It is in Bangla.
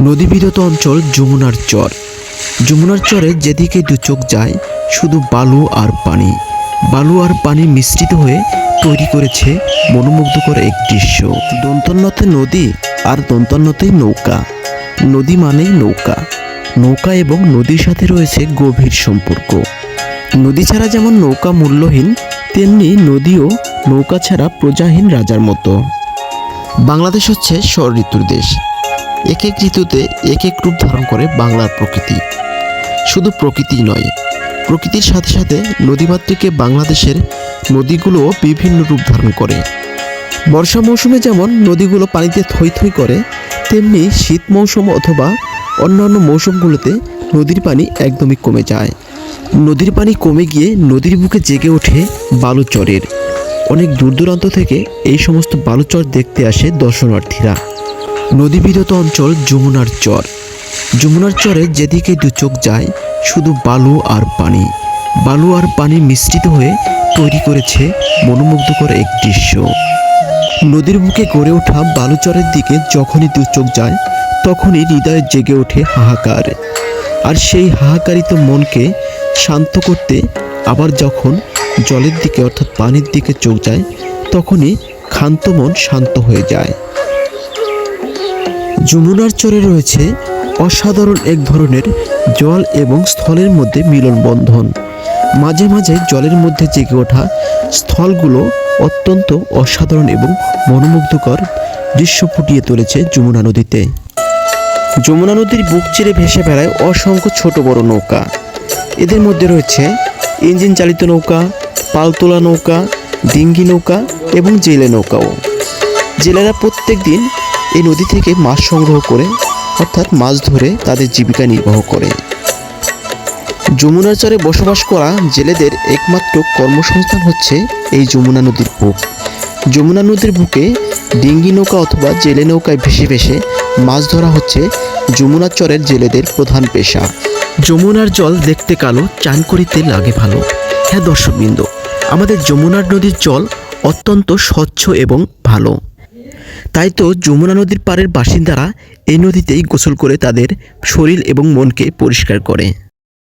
নদীবিরত অঞ্চল যমুনার চর। যমুনার চরে যেদিকে দু চোখ যায়, শুধু বালু আর পানি। বালু আর পানি মিশ্রিত হয়ে তৈরি করেছে মনোমুগ্ধকর এক দৃশ্য। দন্তন্নতে নদী আর দন্তন্নতেই নৌকা। নদী মানেই নৌকা। নৌকা এবং নদীর সাথে রয়েছে গভীর সম্পর্ক। নদী ছাড়া যেমন নৌকা মূল্যহীন, তেমনি নদীও নৌকা ছাড়া প্রজাহীন রাজার মতো। বাংলাদেশ হচ্ছে ষড় ঋতুর দেশ। এক এক ঋতুতে এক এক রূপ ধারণ করে বাংলার প্রকৃতি। শুধু প্রকৃতি নয়, প্রকৃতির সাথে সাথে নদীমাতৃকে বাংলাদেশের নদীগুলোও বিভিন্ন রূপ ধারণ করে। বর্ষা মৌসুমে যেমন নদীগুলো পানিতে থই থই করে, তেমনি শীত মৌসুম অথবা অন্যান্য মৌসুমগুলোতে নদীর পানি একদমই কমে যায়। নদীর পানি কমে গিয়ে নদীর বুকে জেগে ওঠে বালুচরের। অনেক দূর দূরান্ত থেকে এই সমস্ত বালুচর দেখতে আসে দর্শনার্থীরা। নদীবিরত অঞ্চল যমুনার চর। যমুনার চরে যেদিকে দু চোখ যায়, শুধু বালু আর পানি। বালু আর পানি মিশ্রিত হয়ে তৈরি করেছে মনোমুগ্ধকর এক দৃশ্য। নদীর বুকে গড়ে ওঠা বালুচরের দিকে যখনই দু চোখ যায়, তখনই হৃদয়ে জেগে ওঠে হাহাকার। আর সেই হাহাকারিত মনকে শান্ত করতে আবার যখন জলের দিকে অর্থাৎ পানির দিকে চোখ যায়, তখনই ক্ষান্ত মন শান্ত হয়ে যায়। যমুনার চরে রয়েছে অসাধারণ এক ধরনের জল এবং স্থলের মধ্যে মিলন বন্ধন। মাঝে মাঝে জলের মধ্যে জেগে ওঠা স্থলগুলো অত্যন্ত অসাধারণ এবং মনোমুগ্ধকর দৃশ্য ফুটিয়ে তুলেছে যমুনা নদীতে। যমুনা নদীর বুক চিরে ভেসে বেড়ায় অসংখ্য ছোট বড় নৌকা। এদের মধ্যে রয়েছে ইঞ্জিন চালিত নৌকা পালতোলা নৌকা, ডিঙ্গি নৌকা এবং জেলে নৌকাও। জেলেরা প্রত্যেক দিন এই নদী থেকে মাছ সংগ্রহ করে, অর্থাৎ মাছ ধরে তাদের জীবিকা নির্বাহ করে। যমুনার চরে বসবাস করা জেলেদের একমাত্র কর্মসংস্থান হচ্ছে এই যমুনা নদীর বুক। যমুনা নদীর বুকে ডিঙ্গি নৌকা অথবা জেলে নৌকায় ভেসে ভেসে মাছ ধরা হচ্ছে যমুনা চরের জেলেদের প্রধান পেশা। যমুনার জল দেখতে কালো, চান করিতে লাগে ভালো। হ্যাঁ দর্শকবৃন্দ আমাদের যমুনার নদীর জল অত্যন্ত স্বচ্ছ এবং ভালো। তাই তো যমুনা নদীর পাড়ের বাসিন্দারা এই নদীতেই গোসল করে তাদের শরীর এবং মনকে পরিষ্কার করে।